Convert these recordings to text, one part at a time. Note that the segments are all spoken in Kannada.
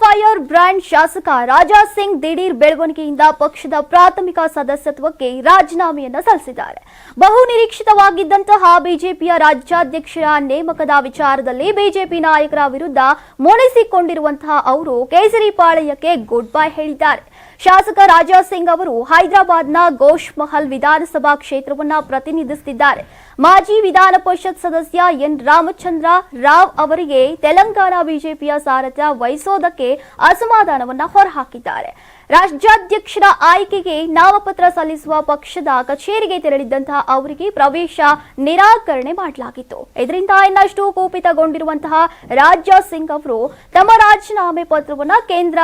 ಫೈರ್ ಬ್ರ್ಯಾಂಡ್ ಶಾಸಕ ರಾಜಾ ಸಿಂಗ್ ದಿಢೀರ್ ಬೆಳವಣಿಗೆಯಿಂದ ಪಕ್ಷದ ಪ್ರಾಥಮಿಕ ಸದಸ್ಯತ್ವಕ್ಕೆ ರಾಜೀನಾಮೆಯನ್ನು ಸಲ್ಲಿಸಿದ್ದಾರೆ. ಬಹು ನಿರೀಕ್ಷಿತವಾಗಿದ್ದಂತಹ ಬಿಜೆಪಿಯ ರಾಜ್ಯಾಧ್ಯಕ್ಷರ ನೇಮಕದ ವಿಚಾರದಲ್ಲಿ ಬಿಜೆಪಿ ನಾಯಕರ ವಿರುದ್ಧ ಮುಣಿಸಿಕೊಂಡಿರುವಂತಹ ಅವರು ಕೇಸರಿಪಾಳ್ಯಕ್ಕೆ ಗುಡ್ ಬೈ ಹೇಳಿದ್ದಾರೆ. ಶಾಸಕ ರಾಜಾ ಸಿಂಗ್ ಅವರು ಹೈದರಾಬಾದ್ನ ಗೋಶ್ ಮಹಲ್ ವಿಧಾನಸಭಾ ಕ್ಷೇತ್ರವನ್ನು ಪ್ರತಿನಿಧಿಸುತ್ತಿದ್ದಾರೆ. ಮಾಜಿ ವಿಧಾನ ಪರಿಷತ್ ಸದಸ್ಯ ಎನ್ ರಾಮಚಂದ್ರ ರಾವ್ ಅವರಿಗೆ ತೆಲಂಗಾಣ ಬಿಜೆಪಿಯ ಸಾರಥ್ಯ ವಹಿಸೋದಕ್ಕೆ ಅಸಮಾಧಾನವನ್ನು ಹೊರಹಾಕಿದ್ದಾರೆ. ರಾಜ್ಯಾಧ್ಯಕ್ಷರ ಆಯ್ಕೆಗೆ ನಾಮಪತ್ರ ಸಲ್ಲಿಸುವ ಪಕ್ಷದ ಕಚೇರಿಗೆ ತೆರಳಿದ್ದಂತಹ ಅವರಿಗೆ ಪ್ರವೇಶ ನಿರಾಕರಣೆ ಮಾಡಲಾಗಿತ್ತು. ಇದರಿಂದ ಇನ್ನಷ್ಟು ಕೋಪಿತಗೊಂಡಿರುವಂತಹ ರಾಜಾ ಸಿಂಗ್ ಅವರು ತಮ್ಮ ರಾಜೀನಾಮೆ ಪತ್ರವನ್ನು ಕೇಂದ್ರ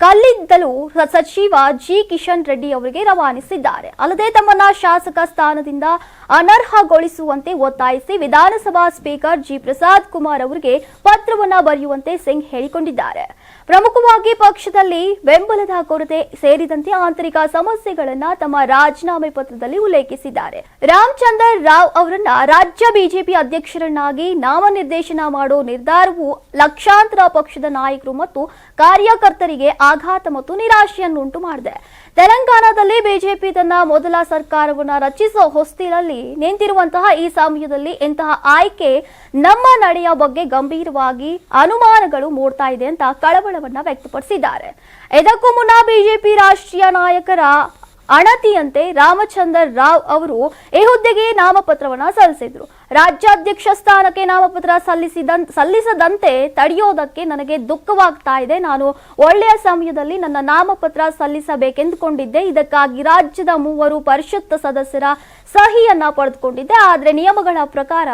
ಕಲ್ಲಿದ್ದಲು ಸಚಿವ ಜಿ ಕಿಶನ್ ರೆಡ್ಡಿ ಅವರಿಗೆ ರವಾನಿಸಿದ್ದಾರೆ. ಅಲ್ಲದೆ ತಮ್ಮನ್ನ ಶಾಸಕ ಸ್ಥಾನದಿಂದ ಅನರ್ಹಗೊಳಿಸುವಂತೆ ಒತ್ತಾಯಿಸಿ ವಿಧಾನಸಭಾ ಸ್ಪೀಕರ್ ಜಿ ಪ್ರಸಾದ್ ಕುಮಾರ್ ಅವರಿಗೆ ಪತ್ರವನ್ನ ಬರೆಯುವಂತೆ ಸಿಂಗ್ ಹೇಳಿಕೊಂಡಿದ್ದಾರೆ. ಪ್ರಮುಖವಾಗಿ ಪಕ್ಷದಲ್ಲಿ ಬೆಂಬಲದ ಕೊರತೆ ಸೇರಿದಂತೆ ಆಂತರಿಕ ಸಮಸ್ಯೆಗಳನ್ನ ತಮ್ಮ ರಾಜೀನಾಮೆ ಪತ್ರದಲ್ಲಿ ಉಲ್ಲೇಖಿಸಿದ್ದಾರೆ. ರಾಮಚಂದ್ರ ರಾವ್ ಅವರನ್ನ ರಾಜ್ಯ ಬಿಜೆಪಿ ಅಧ್ಯಕ್ಷರನ್ನಾಗಿ ನಾಮನಿರ್ದೇಶನ ಮಾಡೋ ನಿರ್ಧಾರವು ಲಕ್ಷಾಂತರ ಪಕ್ಷದ ನಾಯಕರು ಮತ್ತು ಕಾರ್ಯಕರ್ತರಿಗೆ ಆಘಾತ ಮತ್ತು ನಿರಾಶೆಯನ್ನುಂಟು ಮಾಡಿದೆ. ತೆಲಂಗಾಣದಲ್ಲಿ ಬಿಜೆಪಿ ತನ್ನ ಮೊದಲ ಸರ್ಕಾರವನ್ನು ರಚಿಸೋ ಹೊಸ್ತಿಲಲ್ಲಿ ನಿಂತಿರುವಂತಹ ಈ ಸಮಯದಲ್ಲಿ ಇಂತಹ ಆಯ್ಕೆ ನಮ್ಮ ನಡೆಯ ಬಗ್ಗೆ ಗಂಭೀರವಾಗಿ ಅನುಮಾನಗಳು ಮೂಡ್ತಾ ಇದೆ ಅಂತ ಕಳವಳವನ್ನ ವ್ಯಕ್ತಪಡಿಸಿದ್ದಾರೆ. ಇದಕ್ಕೂ ಮುನ್ನ ಬಿಜೆಪಿ ರಾಷ್ಟ್ರೀಯ ನಾಯಕರ ಅಣತಿಯಂತೆ ರಾಮಚಂದರ್ ರಾವ್ ಅವರು ಈ ಹುದ್ದೆಗೆ ನಾಮಪತ್ರವನ್ನ ಸಲ್ಲಿಸಿದ್ರು. ರಾಜ್ಯಾಧ್ಯಕ್ಷ ಸ್ಥಾನಕ್ಕೆ ನಾಮಪತ್ರ ಸಲ್ಲಿಸಿದ ಸಲ್ಲಿಸದಂತೆ ತಡೆಯೋದಕ್ಕೆ ನನಗೆ ದುಃಖವಾಗ್ತಾ ಇದೆ. ನಾನು ಒಳ್ಳೆಯ ಸಮಯದಲ್ಲಿ ನನ್ನ ನಾಮಪತ್ರ ಸಲ್ಲಿಸಬೇಕೆಂದುಕೊಂಡಿದ್ದೆ. ಇದಕ್ಕಾಗಿ ರಾಜ್ಯದ ಮೂವರು ಪರಿಷತ್ ಸದಸ್ಯರ ಸಹಿಯನ್ನ ಪಡೆದುಕೊಂಡಿದ್ದೆ. ಆದರೆ ನಿಯಮಗಳ ಪ್ರಕಾರ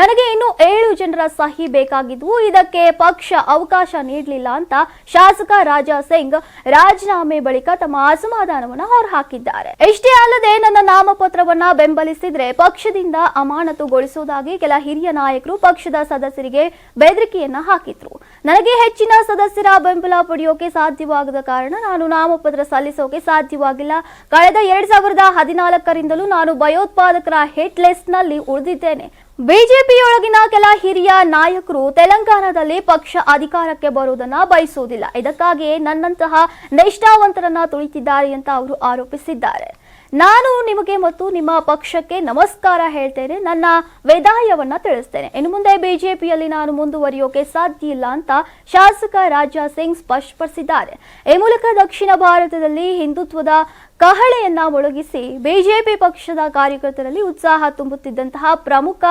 ನನಗೆ ಇನ್ನು ಏಳು ಜನರ ಸಹಿ ಬೇಕಾಗಿದ್ವು. ಇದಕ್ಕೆ ಪಕ್ಷ ಅವಕಾಶ ನೀಡಲಿಲ್ಲ ಅಂತ ಶಾಸಕ ರಾಜಾ ಸಿಂಗ್ ರಾಜೀನಾಮೆ ಬಳಿಕ ತಮ್ಮ ಅಸಮಾಧಾನವನ್ನ ಹೊರಹಾಕಿದ್ದಾರೆ. ಇಷ್ಟೇ ಅಲ್ಲದೆ ನನ್ನ ನಾಮಪತ್ರವನ್ನ ಬೆಂಬಲಿಸಿದ್ರೆ ಪಕ್ಷದಿಂದ ಅಮಾನತುಗೊಳಿಸುವುದಾಗಿ ಕೆಲ ಹಿರಿಯ ನಾಯಕರು ಪಕ್ಷದ ಸದಸ್ಯರಿಗೆ ಬೆದರಿಕೆಯನ್ನ ಹಾಕಿದ್ರು. ನನಗೆ ಹೆಚ್ಚಿನ ಸದಸ್ಯರ ಬೆಂಬಲ ಪಡೆಯೋಕೆ ಸಾಧ್ಯವಾಗದ ಕಾರಣ ನಾನು ನಾಮಪತ್ರ ಸಲ್ಲಿಸೋಕೆ ಸಾಧ್ಯವಾಗಿಲ್ಲ. ಕಳೆದ ಎರಡ್ ಸಾವಿರದ ಹದಿನಾಲ್ಕರಿಂದಲೂ ನಾನು ಭಯೋತ್ಪಾದಕರ ಹಿಟ್ನಲ್ಲಿ ಉಳಿದಿದ್ದೇನೆ. ಬಿಜೆಪಿಯೊಳಗಿನ ಕೆಲ ಹಿರಿಯ ನಾಯಕರು ತೆಲಂಗಾಣದಲ್ಲಿ ಪಕ್ಷ ಅಧಿಕಾರಕ್ಕೆ ಬರುವುದನ್ನ ಬಯಸುವುದಿಲ್ಲ. ಇದಕ್ಕಾಗಿಯೇ ನನ್ನಂತಹ ನಿಷ್ಠಾವಂತರನ್ನ ತುಳಿತಿದ್ದಾರೆ ಅಂತ ಅವರು ಆರೋಪಿಸಿದ್ದಾರೆ. ನಾನು ನಿಮಗೆ ಮತ್ತು ನಿಮ್ಮ ಪಕ್ಷಕ್ಕೆ ನಮಸ್ಕಾರ ಹೇಳ್ತೇನೆ. ನನ್ನ ವಿದಾಯವನ್ನ ತಿಳಿಸ್ತೇನೆ. ಇನ್ನು ಮುಂದೆ ಬಿಜೆಪಿಯಲ್ಲಿ ನಾನು ಮುಂದುವರಿಯೋಕೆ ಸಾಧ್ಯ ಇಲ್ಲ ಅಂತ ಶಾಸಕ ರಾಜಾ ಸಿಂಗ್ ಸ್ಪಷ್ಟಪಡಿಸಿದ್ದಾರೆ. ಈ ಮೂಲಕ ದಕ್ಷಿಣ ಭಾರತದಲ್ಲಿ ಹಿಂದುತ್ವದ ಕಹಳೆಯನ್ನ ಮೊಳಗಿಸಿ ಬಿಜೆಪಿ ಪಕ್ಷದ ಕಾರ್ಯಕರ್ತರಲ್ಲಿ ಉತ್ಸಾಹ ತುಂಬುತ್ತಿದ್ದಂತಹ ಪ್ರಮುಖ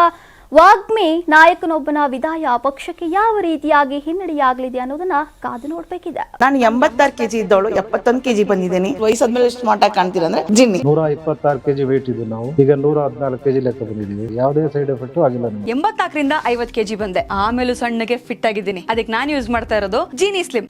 ವಾಗ್ಮಿ ನಾಯಕನೊಬ್ಬನ ವಿದಾಯ ಪಕ್ಷಕ್ಕೆ ಯಾವ ರೀತಿಯಾಗಿ ಹಿನ್ನಡೆಯಾಗಲಿದೆ ಅನ್ನೋದನ್ನ ಕಾದು ನೋಡ್ಬೇಕಿದೆ. ನಾನು ಎಂಬತ್ತಾರು ಕೆಜಿ ಇದ್ದವಳು ಎಪ್ಪತ್ತೊಂದು ಕೆಜಿ ಬಂದಿದ್ದೀನಿ. ವಯಸ್ಸಾದ್ಮೇಲೆ ಸ್ಮಾರ್ಟ್ ಆಗಿ ಕಾಣ್ತೀರ ಅಂದ್ರೆ ಜಿನ್ನಿ. ನೂರ ಇಪ್ಪತ್ತಾರು ಕೆಜಿ ವೇಟ್ ಇದ್ದು ನಾವು. ಈಗ ನೂರ ಹದಿನಾಲ್ಕು ಕೆಜಿ ಲೆಕ್ಕ ಬಂದಿದ್ದೀವಿ. ಯಾವುದೇ ಸೈಡ್ ಎಫೆಕ್ಟ್ ಆಗಿಲ್ಲ ಎಂಬತ್ತಾಕರಿಂದ ಎಂಬತ್ನಾಲ್ಕರಿಂದ ಐವತ್ ಕೆಜಿ ಬಂದೆ. ಆಮೇಲೆ ಸಣ್ಣಗೆ ಫಿಟ್ ಆಗಿದ್ದೀನಿ. ಅದಕ್ಕೆ ನಾನು ಯೂಸ್ ಮಾಡ್ತಾ ಇರೋದು ಜೀನಿ ಸ್ಲಿಮ್